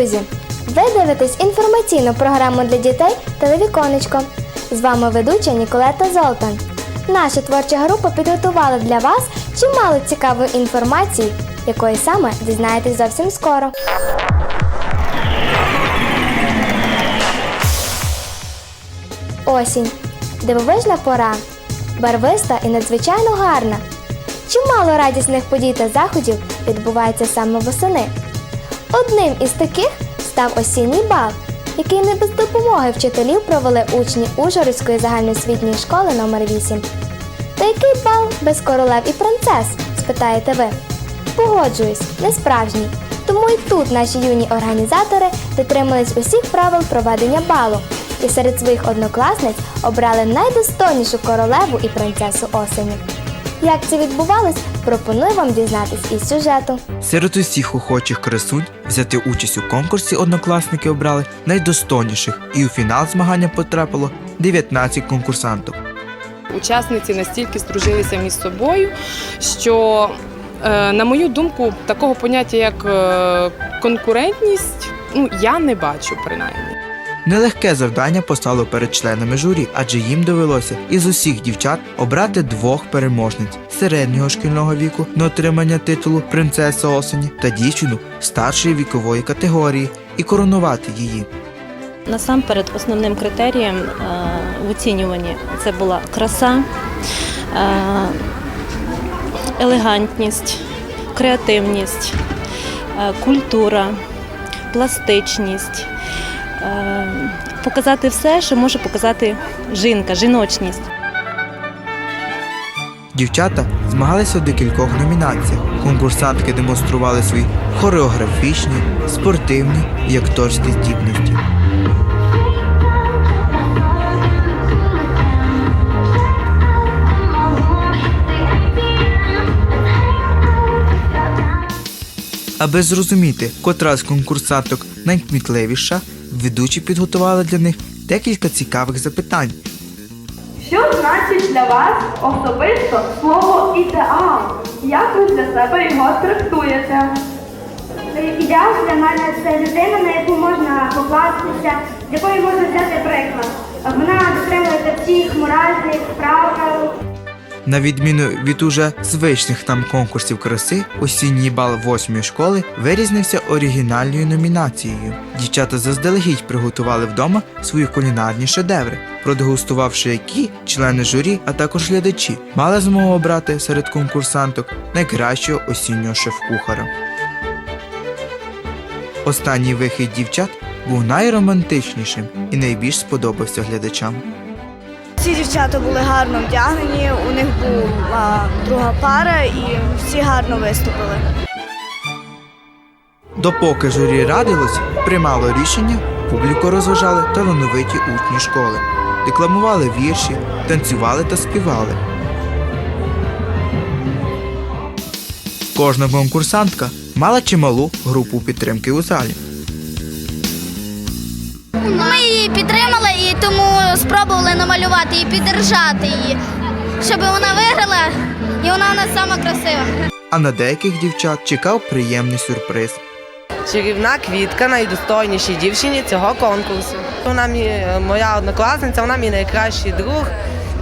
Друзі, ви дивитесь інформаційну програму для дітей Телевіконечко. З вами ведуча Ніколета Золтан. Наша творча група підготувала для вас чимало цікавої інформації, якої саме дізнаєтесь зовсім скоро. Осінь. Дивовижна пора. Барвиста і надзвичайно гарна. Чимало радісних подій та заходів відбувається саме восени. Одним із таких став осінній бал, який не без допомоги вчителів провели учні Ужгородської загальноосвітньої школи номер 8 Та який бал без королев і принцес? спитаєте ви. Погоджуюсь, не справжній. Тому і тут наші юні організатори дотримались усіх правил проведення балу і серед своїх однокласниць обрали найдостойнішу королеву і принцесу осені. Як це відбувалось, пропоную вам дізнатись із сюжету. Серед усіх охочих красунь взяти участь у конкурсі однокласники обрали найдостойніших, і у фінал змагання потрапило 19 конкурсанток. Учасниці настільки здружилися між собою, що, е, на мою думку, такого поняття, як е, конкурентність, ну я не бачу принаймні. Нелегке завдання постало перед членами журі, адже їм довелося із усіх дівчат обрати двох переможниць середнього шкільного віку на отримання титулу принцеса осені та дівчину старшої вікової категорії і коронувати її. Насамперед, основним критерієм е, в оцінюванні це була краса, е, елегантність, креативність, е, культура, пластичність. Е, Показати все, що може показати жінка, жіночність. Дівчата змагалися в декількох номінаціях. Конкурсантки демонстрували свої хореографічні, спортивні і акторські здібності. Аби зрозуміти, котра з конкурсанток найкмітливіша, ведучі підготували для них декілька цікавих запитань. Що значить для вас особисто слово ідеал? Як ви для себе його трактуєте? Ідеал для мене це людина, на яку можна покластися, з якої можна взяти приклад. Вона дотримується всіх моральних правил. На відміну від уже звичних нам конкурсів краси, осінній бал восьмої школи вирізнився оригінальною номінацією. Дівчата заздалегідь приготували вдома свої кулінарні шедеври, продегустувавши які члени журі, а також глядачі, мали змогу обрати серед конкурсанток найкращого осіннього шеф-кухара. Останній вихід дівчат був найромантичнішим і найбільш сподобався глядачам. Всі дівчата були гарно вдягнені, у них була друга пара і всі гарно виступили. Допоки журі радилось, приймало рішення, публіку розважали талановиті учні школи, декламували вірші, танцювали та співали. Кожна конкурсантка мала чималу групу підтримки у залі. Ми її підтримали і тому спробували намалювати і піддержати її, щоб вона виграла, і вона у нас сама красива. А на деяких дівчат чекав приємний сюрприз. Чарівна квітка найдостойнішій дівчині цього конкурсу. Вона мій, моя однокласниця, вона мій найкращий друг.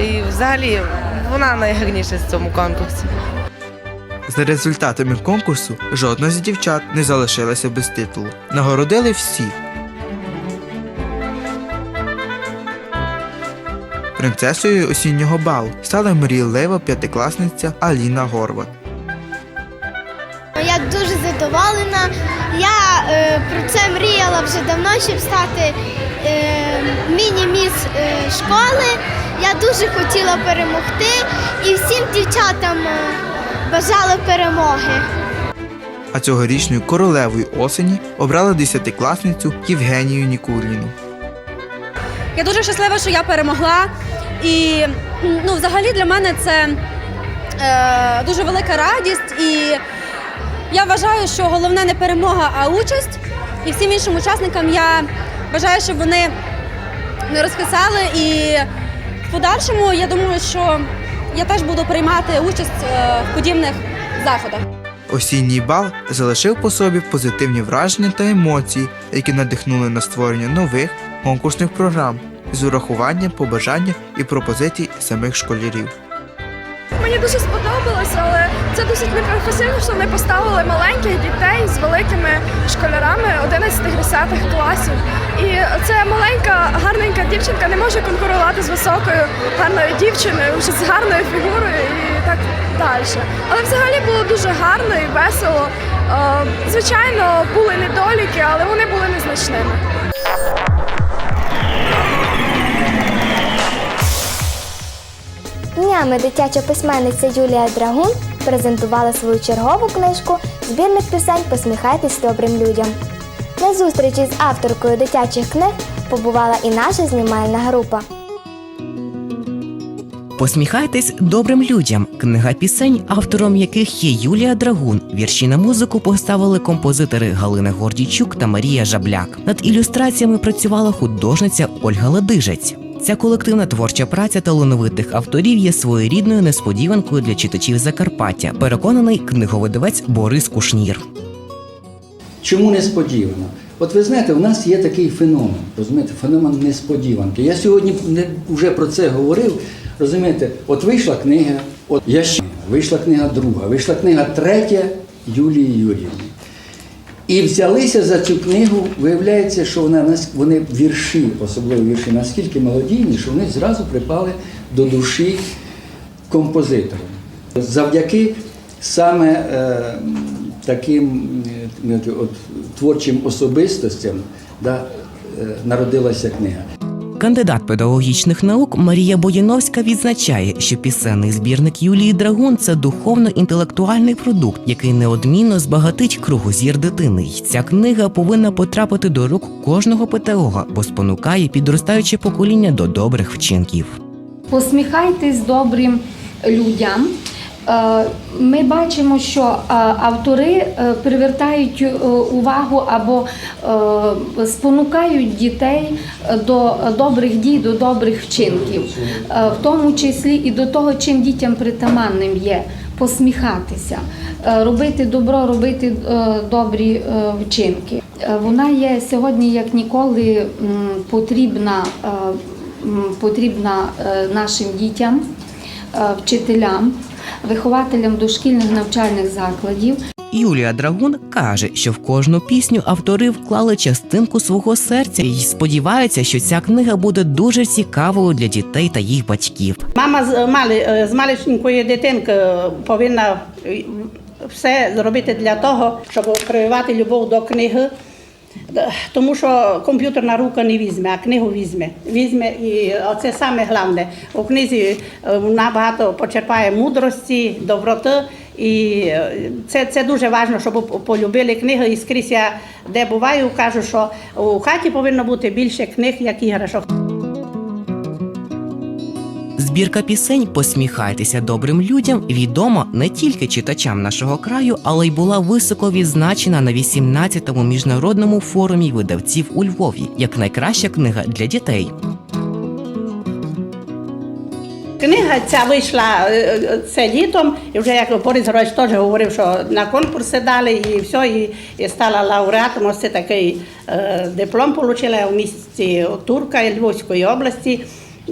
І взагалі вона найгарніша в цьому конкурсі. За результатами конкурсу жодна з дівчат не залишилася без титулу. Нагородили всіх. Принцесою осіннього балу стала мрійлива п'ятикласниця Аліна Горват. Я дуже задоволена. Я е, про це мріяла вже давно, щоб стати е, міні-міс е, школи. Я дуже хотіла перемогти і всім дівчатам е, бажала перемоги. А цьогорічною королевою осені обрали десятикласницю Євгенію Нікуліну. Я дуже щаслива, що я перемогла. І ну, взагалі для мене це е, дуже велика радість. І я вважаю, що головне не перемога, а участь. І всім іншим учасникам я бажаю, щоб вони не розписали. І в подальшому я думаю, що я теж буду приймати участь е, в подібних заходах. Осінній бал залишив по собі позитивні враження та емоції, які надихнули на створення нових конкурсних програм з урахуванням побажань і пропозицій самих школярів. Мені дуже сподобалось, але це досить непрофесійно, що вони поставили маленьких дітей з великими школярами 11-10 класів. І це маленька гарненька дівчинка не може конкурувати з високою гарною дівчиною, вже з гарною фігурою і так далі. Але взагалі було дуже гарно і весело. Е, Звичайно, були недоліки, але вони були незначними. Днями дитяча письменниця Юлія Драгун презентувала свою чергову книжку Збірник пісень Посміхайтесь добрим людям. На зустрічі з авторкою дитячих книг побувала і наша знімальна група. Посміхайтесь добрим людям. Книга пісень, автором яких є Юлія Драгун. Вірші на музику поставили композитори Галина Гордійчук та Марія Жабляк. Над ілюстраціями працювала художниця Ольга Ладижець. Ця колективна творча праця талановитих авторів є своєрідною несподіванкою для читачів Закарпаття. Переконаний книговидавець Борис Кушнір. Чому несподівано? От ви знаєте, у нас є такий феномен, розумієте, феномен несподіванки. Я сьогодні не, вже про це говорив. Розумієте, от вийшла книга, от я ще вийшла книга друга, вийшла книга третя Юлії Юріївни. І взялися за цю книгу, виявляється, що вона вони вірші, особливо вірші, наскільки мелодійні, що вони зразу припали до душі композиторам. Завдяки саме е, таким е, от, творчим особистостям да, е, народилася книга. Кандидат педагогічних наук Марія Бояновська відзначає, що пісенний збірник Юлії Драгун це духовно-інтелектуальний продукт, який неодмінно збагатить кругозір дитини. й Ця книга повинна потрапити до рук кожного педагога, бо спонукає підростаюче покоління до добрих вчинків. Посміхайтесь добрим людям. Е, Ми бачимо, що е, автори е, привертають увагу або спонукають дітей до добрих дій, до добрих вчинків, в тому числі і до того, чим дітям притаманним є посміхатися, робити добро, робити добрі вчинки. Вона є сьогодні як ніколи потрібна. потрібна нашим дітям, вчителям, вихователям дошкільних навчальних закладів. Юлія Драгун каже, що в кожну пісню автори вклали частинку свого серця і сподіваються, що ця книга буде дуже цікавою для дітей та їх батьків. Мама з мали е, з малесенької дитинки е, повинна е, все зробити для того, щоб прививати любов до книги. Е, Тому що комп'ютерна рука не візьме, а книгу візьме. Візьме і це саме головне. У книзі набагато почерпає мудрості, доброти. І е, це, це дуже важливо, щоб полюбили книги. І скрізь я де буваю, кажу, що у хаті повинно бути більше книг, як іграшок. Збірка пісень Посміхайтеся добрим людям відома не тільки читачам нашого краю, але й була високо відзначена на 18-му міжнародному форумі видавців у Львові як найкраща книга для дітей. Книга ця вийшла е, е, це літом, і вже як Борис Гройович теж говорив, що на конкурси дали і все, і, і стала лауреатом. Ось такий е, диплом отримала у місті Турка Львовської області.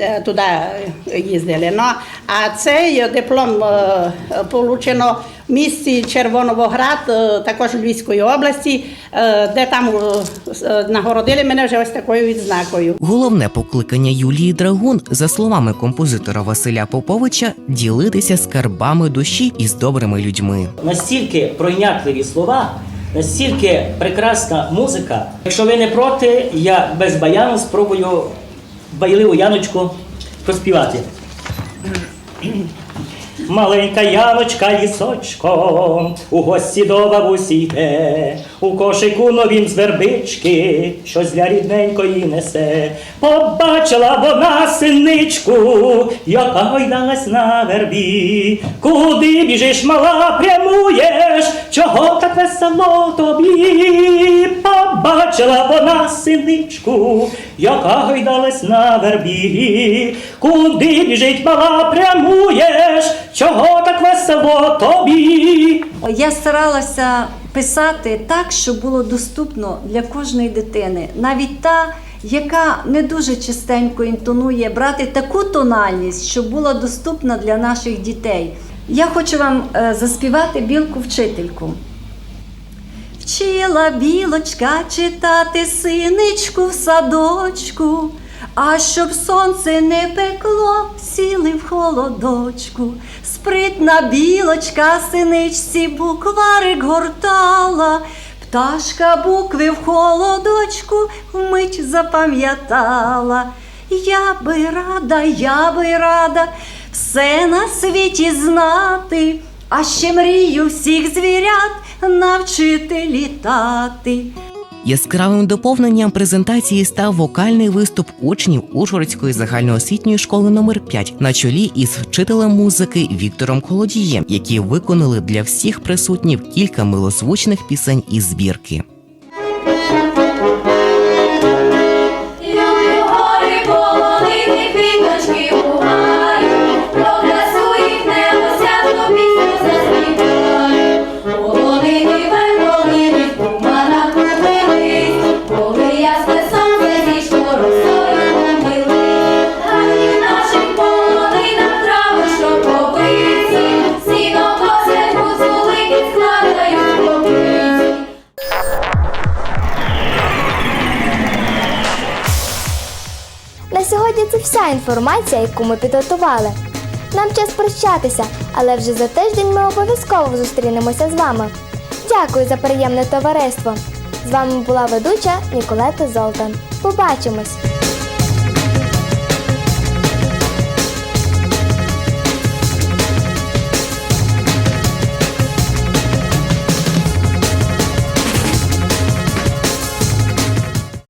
Е, Туди їздили. Ну, а цей диплом е, получено в місті Червоновоград, е, також Львівської області, де там нагородили мене вже ось такою відзнакою. Головне покликання Юлії Драгун, за словами композитора Василя Поповича, ділитися скарбами душі із добрими людьми. настільки пройнятливі слова, настільки прекрасна музика. Якщо ви не проти, я без баяну спробую байливу Яночку проспівати. Маленька Яночка лісочком у гості до бабусі йде, у кошику новім з вербички, щось для рідненької несе. Побачила вона синичку, яка гойдалась на вербі. Куди біжиш, мала, прямуєш, чого так весело тобі? Побачила вона синичку, яка гойдалась на вербі. Куди біжить мала прямуєш? Чого так весело тобі? Я старалася писати так, щоб було доступно для кожної дитини, навіть та, яка не дуже частенько інтонує, брати таку тональність, щоб була доступна для наших дітей. Я хочу вам е, заспівати білку вчительку. Вчила білочка читати синичку в садочку, а щоб сонце не пекло, сіли в холодочку. Спритна білочка синичці букварик гортала, пташка букви в холодочку вмить запам'ятала. Я би рада, я би рада все на світі знати, а ще мрію всіх звірят навчити літати. Яскравим доповненням презентації став вокальний виступ учнів Ужгородської загальноосвітньої школи номер 5 на чолі із вчителем музики Віктором Колодієм, які виконали для всіх присутніх кілька милозвучних пісень із збірки. Інформація, яку ми підготували. Нам час прощатися, але вже за тиждень ми обов'язково зустрінемося з вами. Дякую за приємне товариство. З вами була ведуча Ніколета Золтан. Побачимось!